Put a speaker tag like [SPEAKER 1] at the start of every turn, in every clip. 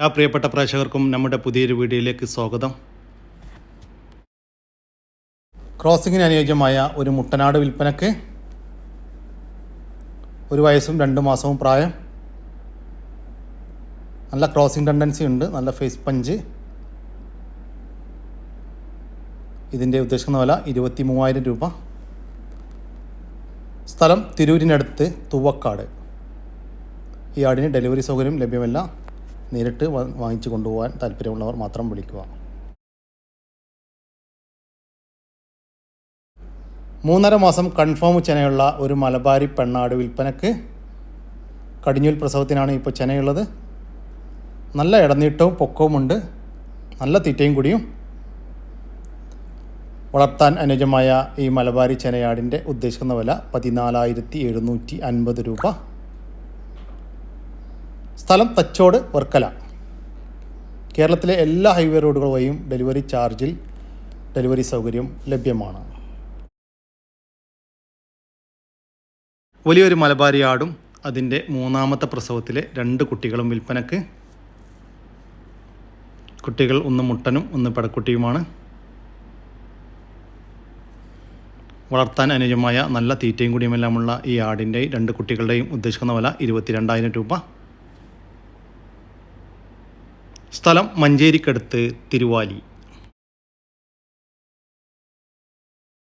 [SPEAKER 1] എല്ലാ പ്രിയപ്പെട്ട പ്രേക്ഷകർക്കും നമ്മുടെ പുതിയൊരു വീഡിയോയിലേക്ക് സ്വാഗതം. ക്രോസിങ്ങിന് അനുയോജ്യമായ ഒരു മുട്ടനാട് വിൽപ്പനക്ക് ഒരു വയസ്സും രണ്ട് മാസവും പ്രായം. നല്ല ക്രോസിംഗ് ടെൻഡൻസി ഉണ്ട് നല്ല ഫേസ് പഞ്ച്. ഇതിന്റെ ഉദ്ദേശിക്കുന്ന വില ഇരുപത്തി മൂവായിരം രൂപ. സ്ഥലം തിരൂരിനടുത്ത് തുവക്കാട്. ഈ ആടിന് ഡെലിവറി സൗകര്യം ലഭ്യമല്ല. നേരിട്ട് വാങ്ങിച്ചു കൊണ്ടുപോകാൻ താല്പര്യമുള്ളവർ മാത്രം വിളിക്കുക. മൂന്നര മാസം കൺഫേം ചെനയുള്ള ഒരു മലബാരി പെണ്ണാട് വിൽപ്പനക്ക് കടിഞ്ഞൂൽ പ്രസവത്തിനാണ് ഇപ്പോൾ ചെനയുള്ളത്. നല്ല ഇടനീട്ടവും പൊക്കവുമുണ്ട്. നല്ല തീറ്റയും കൂടിയും വളർത്താൻ അനുജമായ ഈ മലബാരി ചെനയാടിന്റെ ഉദ്ദേശിക്കുന്ന വില പതിനാലായിരത്തി എഴുന്നൂറ്റി അൻപത് രൂപ. സ്ഥലം തച്ചോട് വർക്കല. കേരളത്തിലെ എല്ലാ ഹൈവേ റോഡുകൾ വഴിയും ഡെലിവറി ചാർജിൽ ഡെലിവറി സൗകര്യം ലഭ്യമാണ്. വലിയൊരു മലബാരി ആടും അതിന്റെ മൂന്നാമത്തെ പ്രസവത്തിലെ രണ്ട് കുട്ടികളും വിൽപ്പനക്ക്. കുട്ടികൾ ഒന്ന് മുട്ടനും ഒന്ന് പടക്കുട്ടിയുമാണ്. വളർത്താൻ അനുയോജ്യമായ നല്ല തീറ്റയും കൂടിയുമെല്ലാമുള്ള ഈ ആടിന്റെയും രണ്ട് കുട്ടികളുടെയും ഉദ്ദേശിക്കുന്ന വില ഇരുപത്തിരണ്ടായിരം രൂപ. സ്ഥലം മഞ്ചേരിക്കടുത്ത് തിരുവാലി.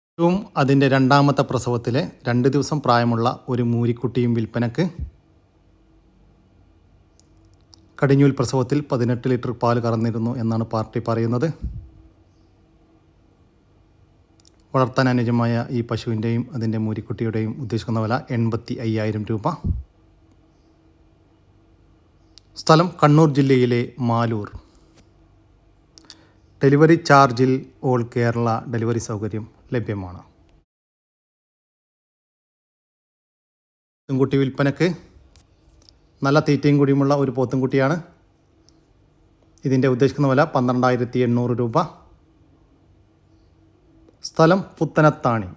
[SPEAKER 1] ഏറ്റവും അതിന്റെ രണ്ടാമത്തെ പ്രസവത്തിലെ രണ്ട് ദിവസം പ്രായമുള്ള ഒരു മൂരിക്കുട്ടിയും വിൽപ്പനക്ക് കടിഞ്ഞൂൽ പ്രസവത്തിൽ പതിനെട്ട് ലിറ്റർ പാൽ കറന്നിരുന്നു എന്നാണ് പാർട്ടി പറയുന്നത്. വളർത്താൻ അനുജമായ ഈ പശുവിന്റെയും അതിന്റെ മൂരിക്കുട്ടിയുടെയും ഉദ്ദേശിക്കുന്ന വില എൺപത്തി അയ്യായിരം രൂപ. സ്ഥലം കണ്ണൂർ ജില്ലയിലെ മാലൂർ. ഡെലിവറി ചാർജിൽ ഓൾ കേരള ഡെലിവറി സൗകര്യം ലഭ്യമാണ്. പോത്തുംകുട്ടി വിൽപ്പനക്ക് നല്ല തീറ്റയും കൂടിയുമുള്ള ഒരു പോത്തുംകുട്ടിയാണ്. ഇതിന്റെ ഉദ്ദേശിക്കുന്ന വില പന്ത്രണ്ടായിരത്തി എണ്ണൂറ് രൂപ. സ്ഥലം പുത്തനത്താണി.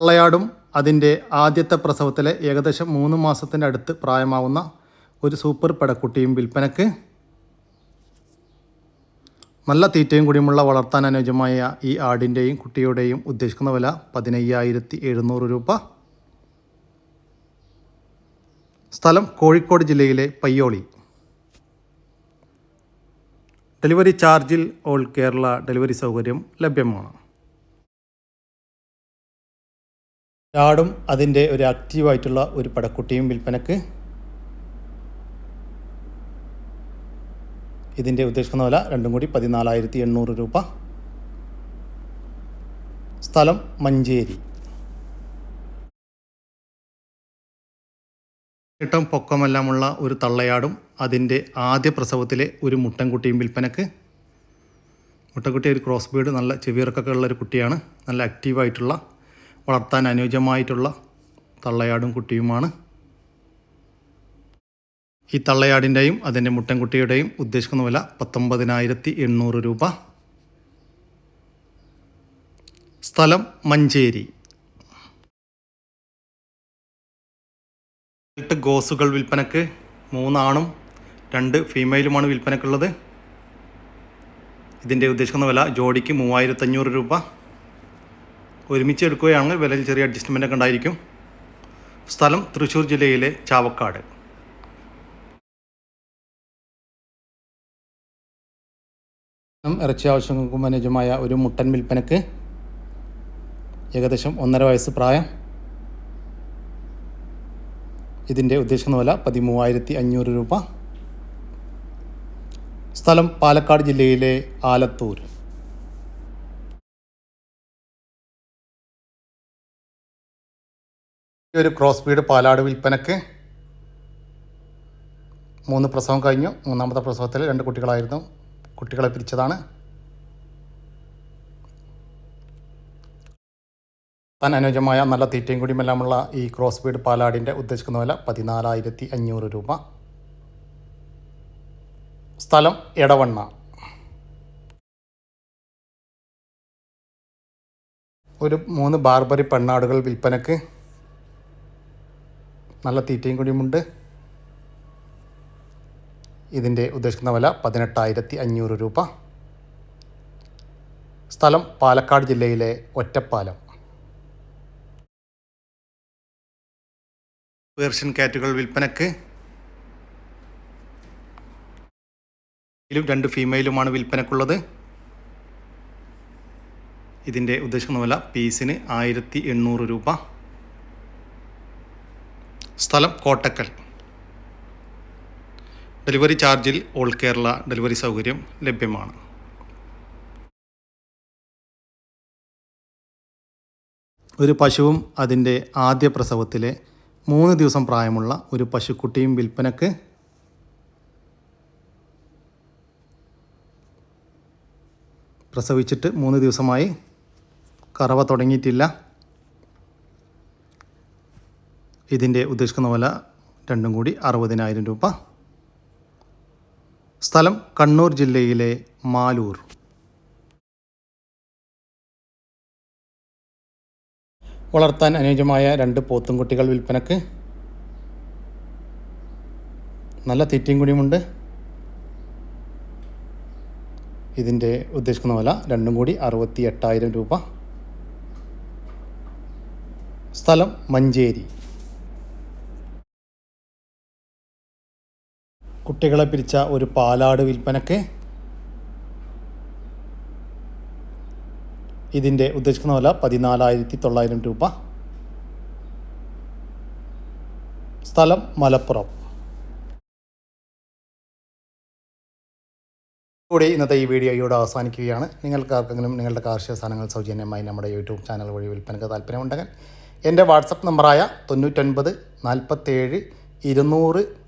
[SPEAKER 1] തള്ളയാടും അതിന്റെ ആദ്യത്തെ പ്രസവത്തിലെ ഏകദേശം മൂന്ന് മാസത്തിന്റെ അടുത്ത് പ്രായമാവുന്ന ഒരു സൂപ്പർ പടക്കുട്ടിയും വിൽപ്പനക്ക് നല്ല തീറ്റയും കൂടിയുമുള്ള വളർത്താൻ അനുയോജ്യമായ ഈ ആടിന്റെയും കുട്ടിയുടെയും ഉദ്ദേശിക്കുന്ന വില പതിനയ്യായിരത്തി എഴുന്നൂറ് രൂപ. സ്ഥലം കോഴിക്കോട് ജില്ലയിലെ പയ്യോളി. ഡെലിവറി ചാർജിൽ ഓൾ കേരള ഡെലിവറി സൗകര്യം ലഭ്യമാണ്. ആടും അതിന്റെ ഒരു ആക്റ്റീവായിട്ടുള്ള ഒരു പടക്കുട്ടിയും വിൽപ്പനക്ക്. ഇതിന്റെ ഉദ്ദേശിക്കുന്ന വില രണ്ടും കൂടി പതിനാലായിരത്തി എണ്ണൂറ് രൂപ. സ്ഥലം മഞ്ചേരി. ഇട്ടം പൊക്കമെല്ലാമുള്ള ഒരു തള്ളയാടും അതിന്റെ ആദ്യ പ്രസവത്തിലെ ഒരു മുട്ടൻകുട്ടിയും വിൽപ്പനക്ക്. മുട്ടൻകുട്ടി ഒരു ക്രോസ് ബീഡ് നല്ല ചെവിയിറക്കൊക്കെ ഉള്ള ഒരു കുട്ടിയാണ്. നല്ല ആക്റ്റീവായിട്ടുള്ള വളർത്താൻ അനുയോജ്യമായിട്ടുള്ള തള്ളയാടും കുട്ടിയുമാണ്. ഈ തള്ളയാടിന്റെയും അതിന്റെ മുട്ടൻകുട്ടിയുടെയും ഉദ്ദേശിക്കുന്ന വില പത്തൊമ്പതിനായിരത്തി എണ്ണൂറ് രൂപ. സ്ഥലം മഞ്ചേരി. എട്ട് ഗോസുകൾ വിൽപ്പനക്ക് മൂന്നാണും രണ്ട് ഫീമെയിലുമാണ് വിൽപ്പനക്കുള്ളത്. ഇതിന്റെ ഉദ്ദേശിക്കുന്ന വില ജോഡിക്ക് മൂവായിരത്തഞ്ഞൂറ് രൂപ. ഒരുമിച്ച് എടുക്കുകയാണെങ്കിൽ വിലയിൽ ചെറിയ അഡ്ജസ്റ്റ്മെന്റ് ഒക്കെ ഉണ്ടായിരിക്കും. സ്ഥലം തൃശ്ശൂർ ജില്ലയിലെ ചാവക്കാട്. ഇറച്ചി ആവശ്യങ്ങൾക്കും അനുയോജ്യമായ ഒരു മുട്ടൻ വിൽപ്പനക്ക് ഏകദേശം ഒന്നര വയസ്സ് പ്രായം. ഇതിന്റെ ഉദ്ദേശിക്കുന്ന വില പതിമൂവായിരത്തി അഞ്ഞൂറ് രൂപ. സ്ഥലം പാലക്കാട് ജില്ലയിലെ ആലത്തൂർ. ഒരു ക്രോസ് ബീഡ് പാലാട് വിൽപ്പനക്ക് മൂന്ന് പ്രസവം കഴിഞ്ഞു. മൂന്നാമത്തെ പ്രസവത്തിൽ രണ്ട് കുട്ടികളായിരുന്നു. കുട്ടികളെ പിരിച്ചതാണ്. താൻ അനുയോജ്യമായ നല്ല തീറ്റയും കൂടിയും എല്ലാമുള്ള ഈ ക്രോസ് ബീഡ് പാലാടിന്റെ ഉദ്ദേശിക്കുന്ന വില പതിനാലായിരത്തി അഞ്ഞൂറ് രൂപ. സ്ഥലം എടവണ്ണ. ഒരു മൂന്ന് ബാർബറി പെണ്ണാടുകൾ വിൽപ്പനക്ക് നല്ല തീറ്റയും കൂടിയുമുണ്ട്. ഇതിന്റെ ഉദ്ദേശിക്കുന്ന വില പതിനെട്ടായിരത്തി അഞ്ഞൂറ് രൂപ. സ്ഥലം പാലക്കാട് ജില്ലയിലെ ഒറ്റപ്പാലം. പേർഷ്യൻ കാറ്റുകൾ വിൽപ്പനക്ക്. ഇതിലും രണ്ട് ഫീമെയിലുമാണ് വിൽപ്പനക്കുള്ളത്. ഇതിന്റെ ഉദ്ദേശിക്കുന്ന വില പീസിന് ആയിരത്തി എണ്ണൂറ് രൂപ. സ്ഥലം കോട്ടക്കൽ. ഡെലിവറി ചാർജിൽ ഓൾ കേരള ഡെലിവറി സൗകര്യം ലഭ്യമാണ്. ഒരു പശുവും അതിന്റെ ആദ്യ പ്രസവത്തിലെ മൂന്ന് ദിവസം പ്രായമുള്ള ഒരു പശുക്കുട്ടിയും വിൽപ്പനക്ക് പ്രസവിച്ചിട്ട് മൂന്ന് ദിവസമായി കറവ തുടങ്ങിയിട്ടില്ല. ഇതിന്റെ ഉദ്ദേശിക്കുന്ന വില രണ്ടും കൂടി അറുപതിനായിരം രൂപ. സ്ഥലം കണ്ണൂർ ജില്ലയിലെ മാലൂർ. വളർത്താൻ അനുയോജ്യമായ രണ്ട് പോത്തുംകുട്ടികൾ വിൽപ്പനക്ക്. നല്ല തീറ്റയും കൂടിയുമുണ്ട് ഇതിന്റെ ഉദ്ദേശിക്കുന്ന വില രണ്ടും കൂടി അറുപത്തി എട്ടായിരം രൂപ. സ്ഥലം മഞ്ചേരി. കുട്ടികളെ പിരിച്ച ഒരു പാലാട് വിൽപ്പനക്ക് ഇതിന്റെ ഉദ്ദേശിക്കുന്ന വില പതിനാലായിരത്തി തൊള്ളായിരം രൂപ. സ്ഥലം മലപ്പുറം. കൂടി ഇന്നത്തെ ഈ വീഡിയോ ഇവിടെ അവസാനിക്കുകയാണ്. നിങ്ങൾക്ക് ആർക്കെങ്കിലും നിങ്ങളുടെ കാർഷിക സാധനങ്ങൾ സൗജന്യമായി നമ്മുടെ യൂട്യൂബ് ചാനൽ വഴി വിൽപ്പനക്ക് താല്പര്യമുണ്ടെങ്കിൽ എന്റെ വാട്സപ്പ് നമ്പറായ തൊണ്ണൂറ്റൊൻപത് നാൽപ്പത്തേഴ് ഇരുന്നൂറ്